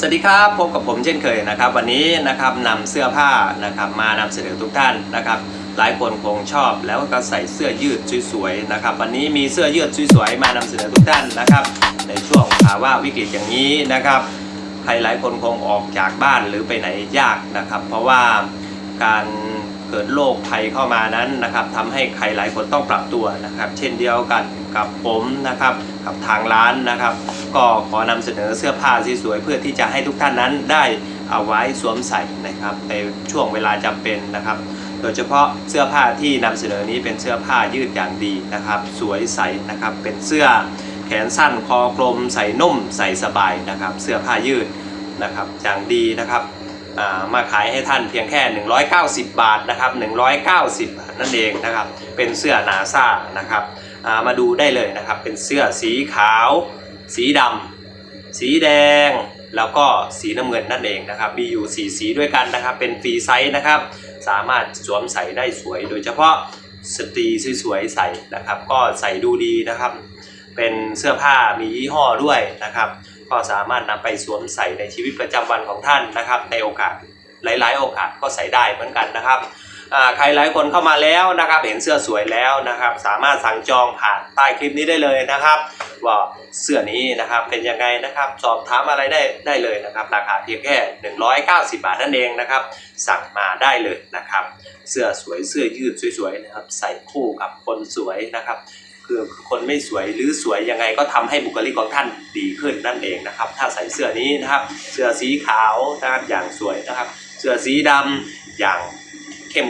สวัสดีครับพบกับผมเช่นเคยนะครับ วันนี้นะครับนำเสื้อผ้านะครับมานำเสนอทุกท่านนะครับ หลายคนคงชอบแล้วก็ใส่เสื้อยืดสวยๆนะครับ วันนี้มีเสื้อยืดสวยๆมานำเสนอทุกท่านนะครับ ในช่วงภาวะวิกฤตอย่างนี้นะครับใครหลายคนคงออกจากบ้านหรือไปไหนยากนะครับ เพราะว่าการ เกิดโรคภัยเข้ามานั้นนะครับทำให้ใครหลายคนต้องปรับตัวนะครับ เช่นเดียวกันกับผมนะครับกับทางร้านนะครับ ก็ขอนำเสนอเสื้อผ้าที่สวยเพื่อที่จะให้ทุกท่านนั้นได้เอาไว้สวมใส่นะครับ ในช่วงเวลาจำเป็นนะครับ โดยเฉพาะเสื้อผ้าที่นำเสนอนี้เป็นเสื้อผ้ายืดอย่างดีนะครับ สวยใสนะครับเป็นเสื้อแขนสั้นคอกลมใส่นุ่มใส่สบายนะครับ เสื้อผ้ายืดนะครับอย่างดีนะครับ มาขายให้ท่านเพียงแค่ 190 บาทนะครับ190 บาทนั่นเองนะครับ เป็นเสื้อนาซานะครับามาดูได้เลยนะครับ เป็นเสื้อสีขาว สีดำสีแดง แล้วก็สีน้ำเงินนั่นเองนะครับ มีอยู่สีสีด้วยกันนะครับ เป็นฟรีไซส์นะครับ สามารถสวมใส่ได้สวย โดยเฉพาะสตรีสวยๆใส่นะครับ ก็ใส่ดูดีนะครับ เป็นเสื้อผ้ามียี่ห้อด้วยนะครับ ก็สามารถนำไปสวมใส่ในชีวิตประจำวันของท่านนะครับ ในโอกาสหลาย ๆ โอกาสก็ใส่ได้เหมือนกันนะครับใครหลายคนเข้ามาแล้วนะครับ เห็นเสื้อสวยแล้วนะครับ สามารถสั่งจองผ่านใต้คลิปนี้ได้เลยนะครับว่าเสื้อนี้นะครับเป็นยังไงนะครับ สอบถามอะไรได้ได้เลยนะครับ ราคาเพียงแค่ 190 บาทนั่นเองนะครับ สั่งมาได้เลยนะครับ เสื้อสวยเสื้อยืดสวยๆนะครับ ใส่คู่กับคนสวยนะครับ คือคนไม่สวยหรือสวยยังไงก็ทำให้บุคลิกของท่านดีขึ้นนั่นเองนะครับ ถ้าใส่เสื้อนี้นะครับ เสื้อสีขาวนะครับอย่างสวยนะครับ เสื้อสีดำอย่างเข้ม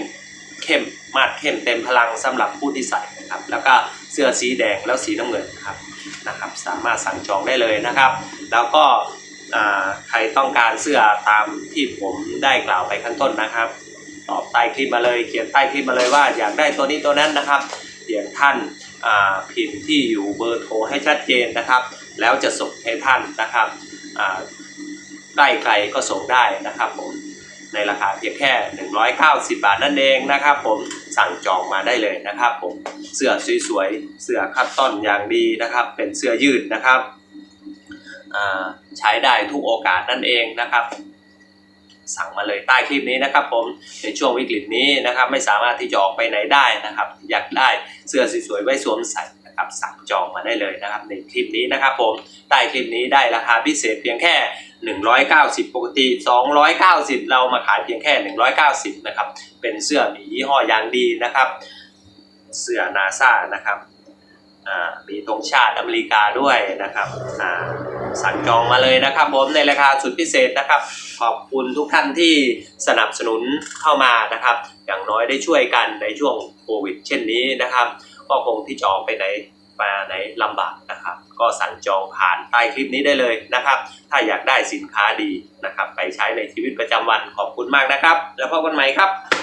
เข้มมาดเข้มเต็มพลังสำหรับผู้ที่ใส่นะครับ แล้วก็เสื้อสีแดงแล้วสีน้ำเงินนะครับนะครับ สามารถสั่งจองได้เลยนะครับ แล้วก็ใครต้องการเสื้อตามที่ผมได้กล่าวไปข้างต้นนะครับ ตอบใต้คลิปมาเลย เขียนใต้คลิปมาเลยว่าอยากได้ตัวนี้ตัวนั้นนะครับเพียงท่าน พิมพ์ที่อยู่เบอร์โทรให้ชัดเจนนะครับ แล้วจะส่งให้ท่านนะครับอ่าใกล้ไกลก็ส่งได้นะครับผมในราคาเพียงแค่ 190 บาทนั่นเองนะครับ ผมสั่งจองมาได้เลยนะครับ ผมเสื้อสวยๆเสื้อคัตตอนอย่างดีนะครับ เป็นเสื้อยืดนะครับอ่าใช้ได้ทุกโอกาสนั่นเองนะครับ สั่งมาเลยใต้คลิปนี้นะครับผมในช่วงวิกฤตนี้นะครับไม่สามารถที่จะออกไปไหนได้นะครับอยากได้เสื้อสวยๆไว้สวมใส่นะครับสั่งจองมาได้เลยนะครับในคลิปนี้นะครับผมใต้คลิปนี้ได้ราคาพิเศษเพียงแค่ 190 ปกติ 290 เรามาขายเพียงแค่ 190นะครับเป็นเสื้อมียี่ห้ออย่างดีนะครับเสื้อนาซานะครับมีธงชาติอเมริกาด้วยนะครับอ่า สั่งจองมาเลยนะครับผมในราคาสุดพิเศษนะครับ ขอบคุณทุกท่านที่สนับสนุนเข้ามานะครับ อย่างน้อยได้ช่วยกันในช่วงโควิด เช่นนี้นะครับ ก็คงที่จะออกไปไหนมาไหนลำบากนะครับ ก็สั่งจองผ่านใต้คลิปนี้ได้เลยนะครับ ถ้าอยากได้สินค้าดีนะครับ ไปใช้ในชีวิตประจำวันขอบคุณมากนะครับ แล้วพบกันใหม่ครับ